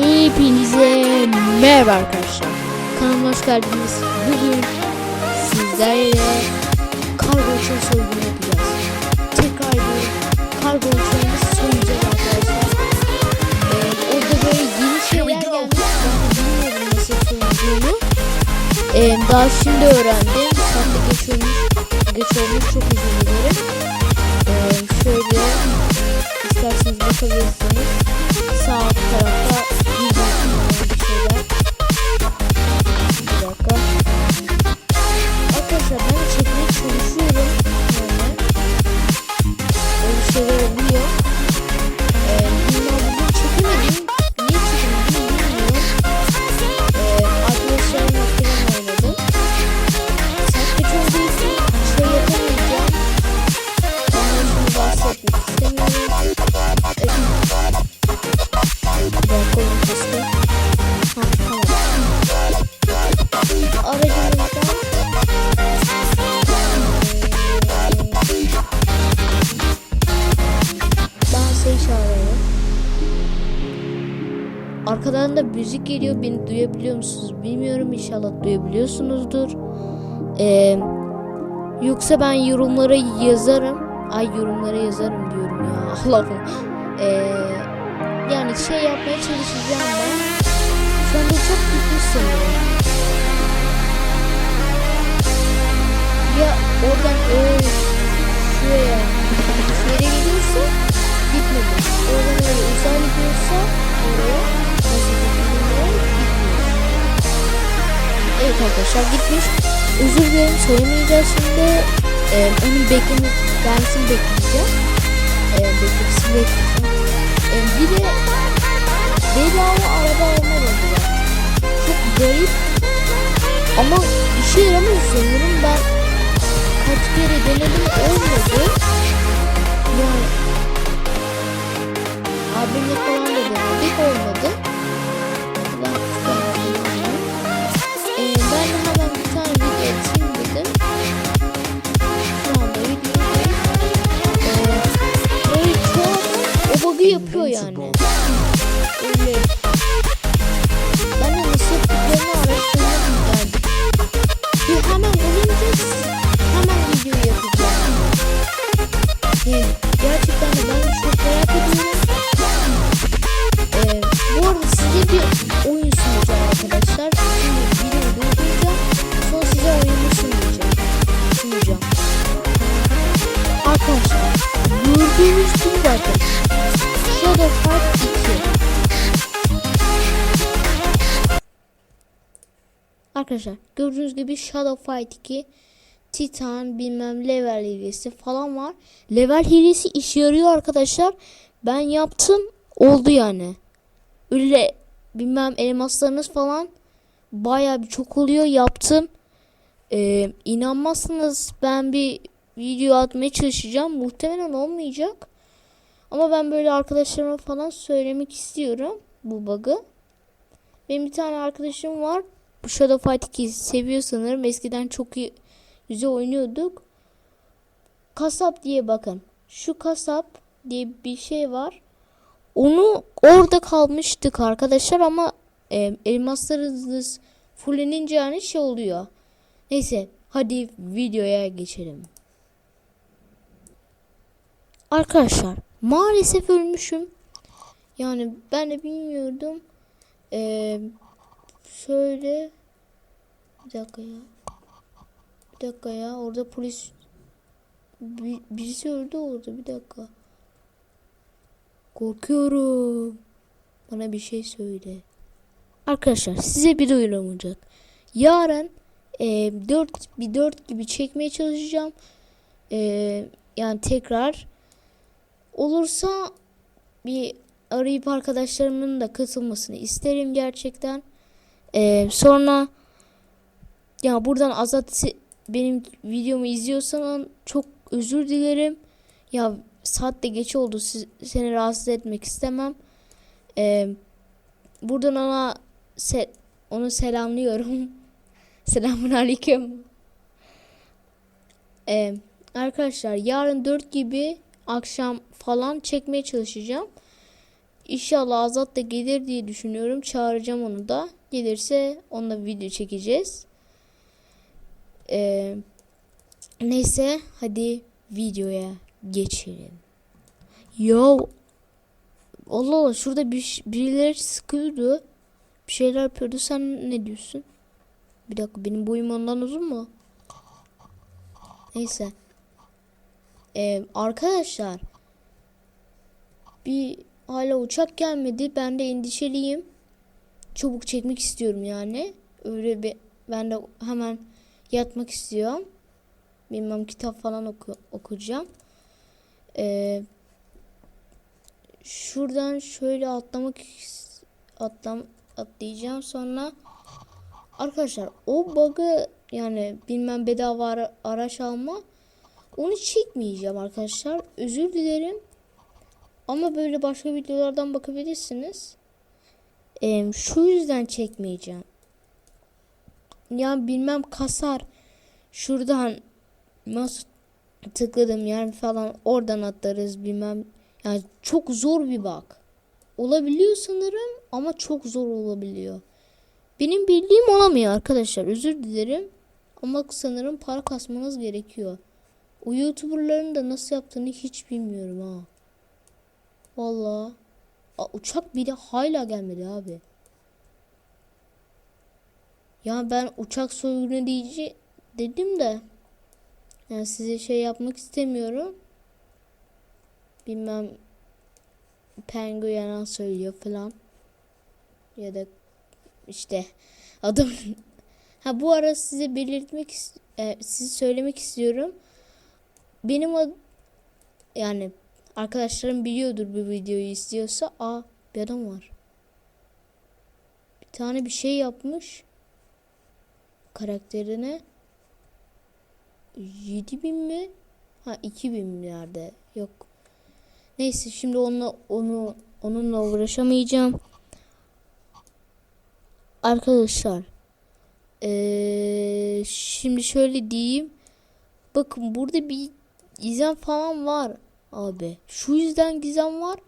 Hepinize merhaba arkadaşlar. Kanalıma hoş geldiniz. Bugün sizlerle kargo uçağı soygunu yapacağız. Tekrar bir kargo uçağımız soyacağız arkadaşlar. Ee, orada böyle yeni şeyler gelmiş. Ben bilmiyorum nasıl soyulduğunu. Ee, daha şimdi öğrendim. Saatte geç olmuş. Geç olmuş çok özür dilerim. Ee, şöyle isterseniz bakabilirsiniz. Sağ tarafta bahsetmek istemiyorum. Evet. Bir dakika onun sesi. Ha tamam. Çağırıyorum. Arkadan da müzik geliyor. Beni duyabiliyor musunuz bilmiyorum. İnşallah duyabiliyorsunuzdur. Ee, yoksa ben yorumlara yazarım. Ay yorumlara yazarım diyorum ya. Allah'ım. Ee, yani şey yapmaya çalışacağım ben. Şu anda çok gitmiş sanırım. Ya oradan öyle şuraya şuraya gidiyorsa gitmedi. Oradan öyle uzağa gidiyorsa oraya nasıl gitmedi gitmiyor. Evet arkadaşlar gitmiş. Özür dilerim söylemeyeceğiz şimdi. Ee, onun bekleme gelmesini bekleyeceğim. Ee, beklemesini bekleyeceğim. Ee, bir de bedava araba alma var. Çok garip. Ama işe yaramıyor sanırım ben kaç kere denedim olmadı. Arkadaşlar gördüğünüz gibi Shadow Fight 2 Titan bilmem level hilesi falan var. Level hilesi işe yarıyor arkadaşlar. Ben yaptım oldu yani. Öyle bilmem elmaslarınız falan baya bir çok oluyor yaptım. Ee, inanmazsınız ben bir video atmaya çalışacağım. Muhtemelen olmayacak. Ama ben böyle arkadaşlarıma falan söylemek istiyorum bu bug'ı. Benim bir tane arkadaşım var. Bu Shadow Fight 2'yi seviyor sanırım. Eskiden çok iyi güzel oynuyorduk. Kasap diye bakın. Şu kasap diye bir şey var. Onu orada kalmıştık arkadaşlar ama e, elmaslarınız fullenince yani şey oluyor. Neyse hadi videoya geçelim. Arkadaşlar maalesef ölmüşüm. Yani ben de bilmiyordum. Ee, şöyle bir dakika ya. Bir dakika ya orada polis bir, birisi öldü orada bir dakika. Korkuyorum. Bana bir şey söyle. Arkadaşlar size bir duyurum olacak. Yarın e, 4 bir 4 gibi çekmeye çalışacağım. E, yani tekrar olursa bir arayıp arkadaşlarımın da katılmasını isterim gerçekten. Ee, sonra ya buradan Azat benim videomu izliyorsan çok özür dilerim. Ya saat de geç oldu. Siz, seni rahatsız etmek istemem. Ee, buradan ona se onu selamlıyorum. Selamun aleyküm. Ee, arkadaşlar yarın 4 gibi akşam falan çekmeye çalışacağım. İnşallah Azat da gelir diye düşünüyorum. Çağıracağım onu da. Gelirse onunla video çekeceğiz. Ee, neyse hadi videoya geçelim. Yo Allah Allah şurada bir, birileri sıkıyordu. Bir şeyler yapıyordu. Sen ne diyorsun? Bir dakika benim boyum ondan uzun mu? Neyse. Ee, arkadaşlar bir hala uçak gelmedi. Ben de endişeliyim. Çabuk çekmek istiyorum yani. Öyle bir ben de hemen yatmak istiyorum. Bilmem kitap falan oku, okuyacağım. Ee, şuradan şöyle atlamak atlam atlayacağım sonra arkadaşlar o bug'ı yani bilmem bedava ara- araç alma onu çekmeyeceğim arkadaşlar. Özür dilerim. Ama böyle başka videolardan bakabilirsiniz. Ee, şu yüzden çekmeyeceğim. Ya bilmem kasar. Şuradan nasıl tıkladım yer falan oradan atlarız bilmem. Yani çok zor bir bak. Olabiliyor sanırım ama çok zor olabiliyor. Benim bildiğim olamıyor arkadaşlar. Özür dilerim. Ama sanırım para kasmanız gerekiyor. O YouTuber'ların da nasıl yaptığını hiç bilmiyorum ha. Vallahi. Aa, uçak bile hala gelmedi abi. Ya ben uçak soygunu diyici dedim de. Yani size şey yapmak istemiyorum. Bilmem Pengu yalan söylüyor falan. Ya da işte adam ha bu ara size belirtmek e, size söylemek istiyorum. Benim ad- yani arkadaşlarım biliyordur bu videoyu istiyorsa a bir adam var. Bir tane bir şey yapmış karakterine 7000 mi? Ha 2000 milyarda. Yok. Neyse şimdi onunla onu onunla uğraşamayacağım. Arkadaşlar eee, şimdi şöyle diyeyim. Bakın burada bir gizem falan var abi. Şu yüzden gizem var.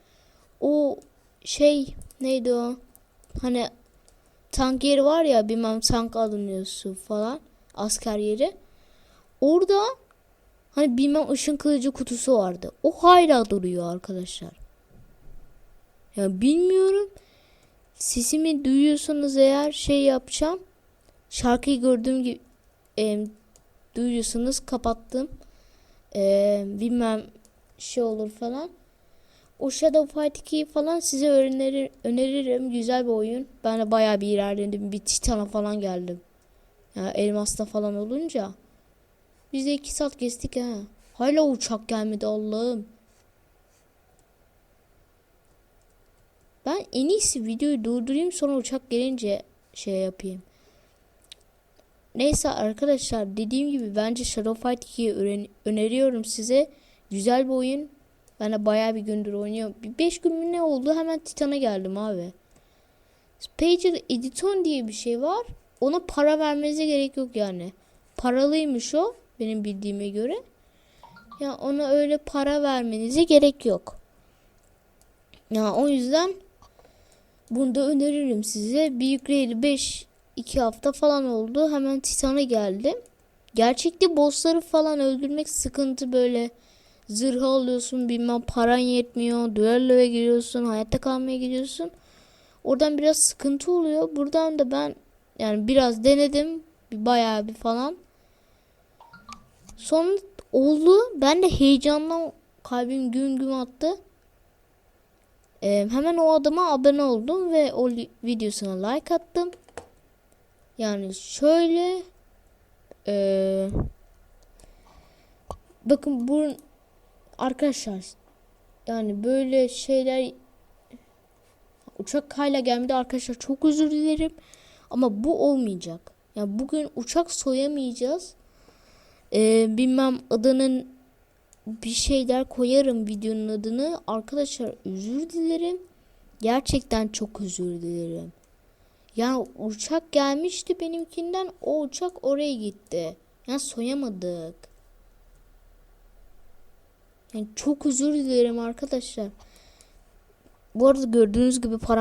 O şey neydi o? Hani tank yeri var ya bilmem tank alınıyorsun falan. Asker yeri. Orada hani bilmem ışın kılıcı kutusu vardı. O hala duruyor arkadaşlar. Ya bilmiyorum. Sesimi duyuyorsanız eğer şey yapacağım. Şarkıyı gördüğüm gibi e, duyuyorsanız kapattım. E, bilmem şey olur falan. O Shadow Fight 2'yi falan size önerir, öneririm. Güzel bir oyun. Ben de bayağı bir ilerledim. Bir Titan'a falan geldim. Ya Elmas'ta falan olunca. Biz de iki saat geçtik ha. Hala uçak gelmedi Allah'ım. Ben en iyisi videoyu durdurayım sonra uçak gelince şey yapayım. Neyse arkadaşlar dediğim gibi bence Shadow Fight 2'yi öğren- öneriyorum size. Güzel bir oyun. Ben de bayağı bir gündür oynuyorum. Bir 5 gün mü ne oldu hemen Titan'a geldim abi. Pager Editon diye bir şey var. Ona para vermenize gerek yok yani. Paralıymış o benim bildiğime göre. Ya ona öyle para vermenize gerek yok. Ya o yüzden bunu da öneririm size. Bir yükleyeli 5 2 hafta falan oldu. Hemen Titan'a geldim. Gerçekte bossları falan öldürmek sıkıntı böyle. Zırh alıyorsun bilmem paran yetmiyor. Düelloya giriyorsun. Hayatta kalmaya gidiyorsun. Oradan biraz sıkıntı oluyor. Buradan da ben yani biraz denedim. Bir bayağı bir falan. Sonra oldu. Ben de heyecandan kalbim güm güm attı. Ee, hemen o adama abone oldum ve o videosuna like attım. Yani şöyle ee, bakın bu arkadaşlar yani böyle şeyler uçak hala gelmedi arkadaşlar çok özür dilerim ama bu olmayacak. Yani bugün uçak soyamayacağız. Ee, bilmem adının bir şeyler koyarım videonun adını. Arkadaşlar özür dilerim. Gerçekten çok özür dilerim. Yani uçak gelmişti benimkinden. O uçak oraya gitti. Yani soyamadık. Yani çok özür dilerim arkadaşlar. Bu arada gördüğünüz gibi param